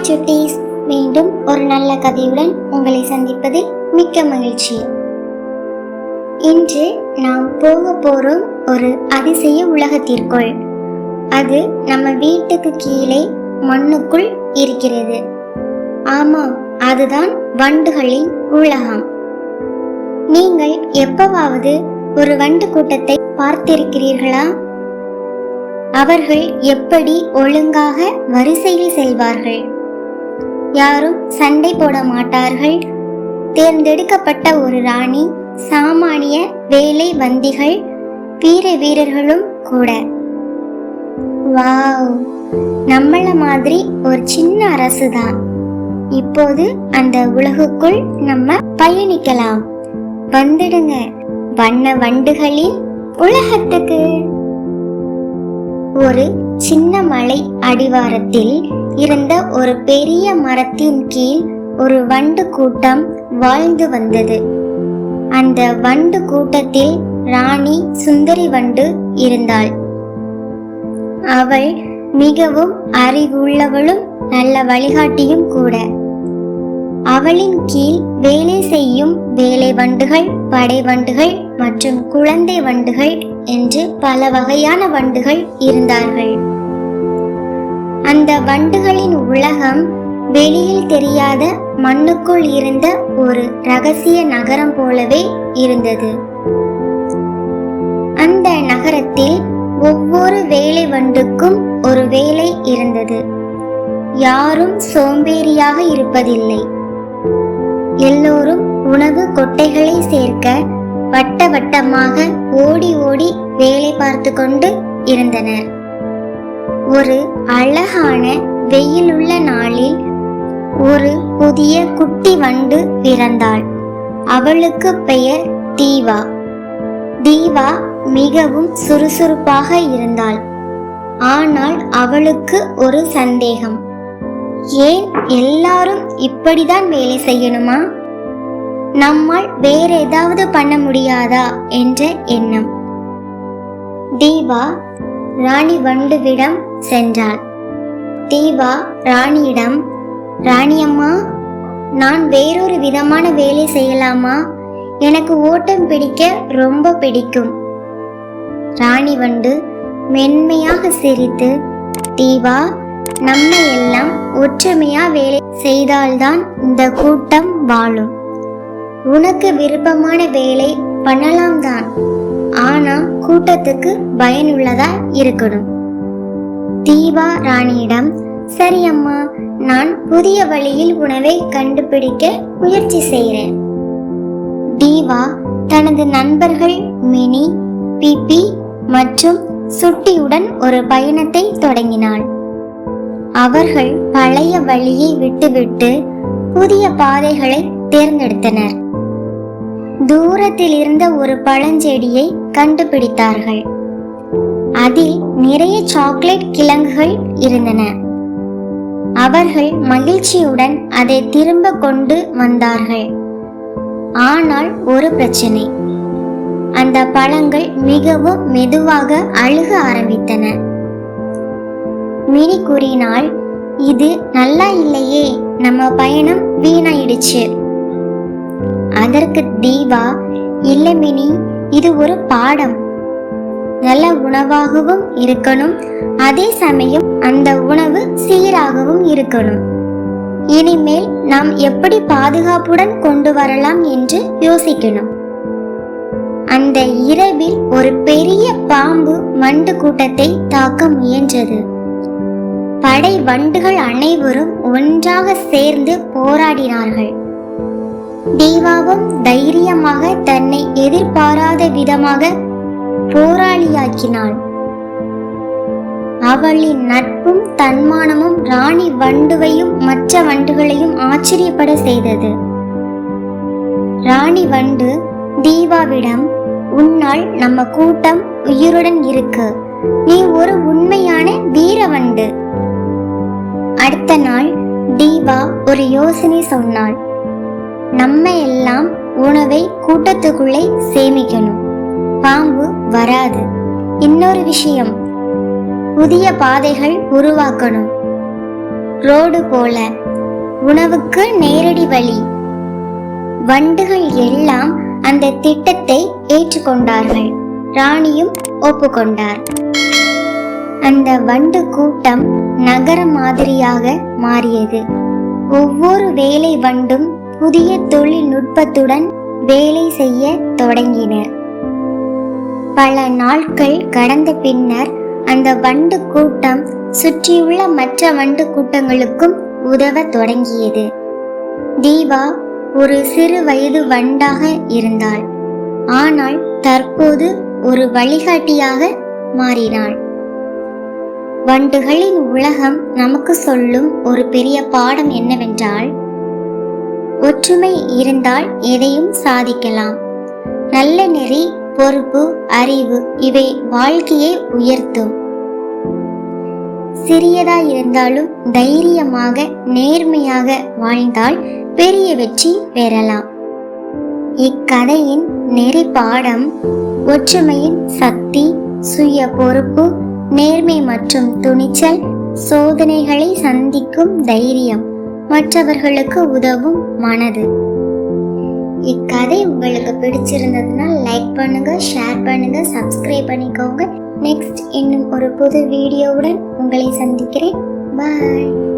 Hi சுட்டீஸ் மீண்டும் ஒரு நல்ல கதையுடன் உங்களை சந்திப்பதில் மிக்க மகிழ்ச்சி. இன்று நாம் போக போறோம் ஒரு அதிசய உலகத்திற்குள். அது நம்ம வீட்டுக்கு கீழே மண்ணுக்குள் இருக்கிறது. ஆமாம் அதுதான் வண்டுகளின் உலகம். நீங்கள் எப்பவாவது ஒரு வண்டு கூட்டத்தை பார்த்திருக்கிறீர்களா? அவர்கள் எப்படி ஒழுங்காக வரிசையில் செல்வார்கள்? யாரும் சண்டை போட மாட்டார்கள். தேர்ந்தெடுக்கப்பட்ட ஒரு ராணி சாமானிய வேலை வந்திகள் வீர வீரர்களும் கூட. வாவ்! நம்மள மாதிரி ஒரு சின்ன அரசு தான் இப்போது அந்த உலகுக்குள் நம்ம பயணிக்கலாம். வந்துடுங்க. வண்ண வண்டுகளின் உலகத்துக்கு. ஒரு சின்ன மலை அடிவாரத்தில் இருந்த ஒரு பெரிய மரத்தின் கீழ் ஒரு வண்டு கூட்டம் வாழ்ந்து வந்தது. அந்த வண்டு கூட்டத்தில் ராணி சுந்தரி வண்டு இருந்தாள். அவள் மிகவும் அறிவுள்ளவளும் நல்ல வழிகாட்டியும் கூட. அவளின் கீழ் வேலை செய்யும் வேலை வண்டுகள் படை வண்டுகள் மற்றும் குழந்தை வண்டுகள் என்று பல வகையான வண்டுகள் இருந்தார்கள். அந்த வண்டுகளின் உலகம் வெளியில் தெரியாத மண்ணுக்குள் இருந்த ஒரு ரகசிய நகரம் போலவே இருந்தது. அந்த நகரத்தில் ஒவ்வொரு வேலை வண்டுக்கும் ஒரு வேலை இருந்தது. யாரும் சோம்பேறியாக இருப்பதில்லை. எல்லோரும் உணவு கொட்டைகளை சேர்க்க வட்ட வட்டமாக ஓடி ஓடி வேலை பார்த்து கொண்டு இருந்தனர் ஒரு அழகான வெயிலுள்ள நாளில் ஒரு புதிய குட்டி வண்டு பிறந்தாள். அவளுக்கு பெயர் தீவா. தீவா மிகவும் சுறுசுறுப்பாக இருந்தாள். ஆனால் அவளுக்கு ஒரு சந்தேகம். ஏன் எல்லாரும் இப்படிதான் வேலை செய்யணுமா? நம்மால் வேற ஏதாவது பண்ண முடியாதா என்ற எண்ணம். தீபா ராணி வண்டுவிடம் சென்றாள். தீவா ராணியிடம் ராணியம்மா நான் வேறொரு விதமான வேலை செய்யலாமா? எனக்கு ஓட்டம் பிடிக்க ரொம்ப பிடிக்கும். ராணி வண்டு மென்மையாக சிரித்து தீபா நம்ம எல்லாம் ஒற்றுமையா வேலை செய்தால்தான் இந்த கூட்டம் வாழும். உனக்கு விருப்பமான வேலை பண்ணலாம் தான் ஆனா கூட்டத்துக்கு பயனுள்ளதா இருக்கணும். தீபா ராணியிடம் சரி அம்மா நான் புதிய வழியில் உணவை கண்டுபிடிக்க முயற்சி செய்கிறேன் தீவா தனது நண்பர்கள் மினி பிபி மற்றும் சுட்டியுடன் ஒரு பயணத்தை தொடங்கினாள். அவர்கள் பழைய வழியை விட்டுவிட்டு புதிய பாதைகளை தேர்ந்தெடுத்தனர். தூரத்தில் இருந்த ஒரு பழஞ்செடியை கண்டுபிடித்தார்கள். அதில் நிறைய சாக்லேட் கிழங்குகள் இருந்தன. அவர்கள் மகிழ்ச்சியுடன் அதை திரும்ப கொண்டு வந்தார்கள். ஆனால் ஒரு பிரச்சனை. அந்த பழங்கள் மிகவும் மெதுவாக அழுக ஆரம்பித்தன. மினி கூறினால் இது நல்லா இல்லையே நம்ம பயணம் வீணாயிடுச்சு. அதற்கு தீபா இல்லை மினி இது ஒரு பாடம். நல்ல உணவாகவும் இருக்கணும். அதே சமயம் அந்த உணவு சீராகவும் இருக்கணும். இனிமேல் நாம் எப்படி பாதுகாப்புடன் கொண்டு வரலாம் என்று யோசிக்கணும் அந்த இரவில் ஒரு பெரிய பாம்பு வண்டு கூட்டத்தை தாக்க முயன்றது. படை வண்டுகள் அனைவரும் ஒன்றாக சேர்ந்து போராடினார்கள். தேவாவும் தைரியமாக தன்னை எதிர்பாராத விதமாக போராளியாக்கினாள். அவளின் நட்பும் தன்மானமும் ராணி வண்டுவையும் மற்ற வண்டுகளையும் ஆச்சரியப்பட செய்தது. ராணி வண்டு தீவாவிடம் உன்னால் நம்ம கூட்டம் உயிருடன் இருக்கு. நீ ஒரு உண்மையான வீரவண்டு அடுத்த நாள் தீபா ஒரு யோசனை சொன்னாள். நம்ம எல்லாம் உணவை கூட்டத்துக்குள்ளே சேமிக்கணும். பாம்பு வராது. இன்னொரு விஷயம் புதிய பாதைகள் உருவாக்கணும். ரோடு போல உணவுக்கு நேரடி வழி. வண்டுகள் எல்லாம் அந்த திட்டத்தை ஏற்றுக்கொண்டார்கள். ராணியும் ஒப்புக்கொண்டார். அந்த வண்டு கூட்டம் நகரம் மாதிரியாக மாறியது. ஒவ்வொரு வேலை வண்டும் புதிய தொழில்நுட்பத்துடன் வேலை செய்ய தொடங்கினர் பல நாட்கள் கடந்த பின்னர் அந்த வண்டு கூட்டம் சுற்றியுள்ள மற்ற வண்டு கூட்டங்களுக்கும் உதவ தொடங்கியது. தீபா ஒரு சிறு வயது வண்டாக இருந்தாள். ஆனால் தற்போது ஒரு வழிகாட்டியாக மாறினாள். வண்டுகளின் உலகம் நமக்கு சொல்லும் ஒரு பெரிய பாடம் என்னவென்றால் ஒற்றுமை இருந்தால் எதையும் சாதிக்கலாம். நல்ல நெறி பொறுப்பு அறிவு இவை வாழ்க்கையை உயர்த்தும். சிறியதா இருந்தாலும் தைரியமாக நேர்மையாக வாழ்ந்தால் பெரிய வெற்றி பெறலாம். இக்கதையின் நெறி பாடம் ஒற்றுமையின் சக்தி சுய பொறுப்பு நேர்மை மற்றும் துணிச்சல் சோதனைகளை சந்திக்கும் தைரியம். மற்றவர்களுக்கு உதவும் மனது. இக்கதை உங்களுக்கு பிடிச்சிருந்ததுன்னா லைக் பண்ணுங்க ஷேர் பண்ணுங்க சப்ஸ்கிரைப் பண்ணிக்கோங்க. நெக்ஸ்ட் இன்னும் ஒரு புது வீடியோவுடன் உங்களை சந்திக்கிறேன். பாய்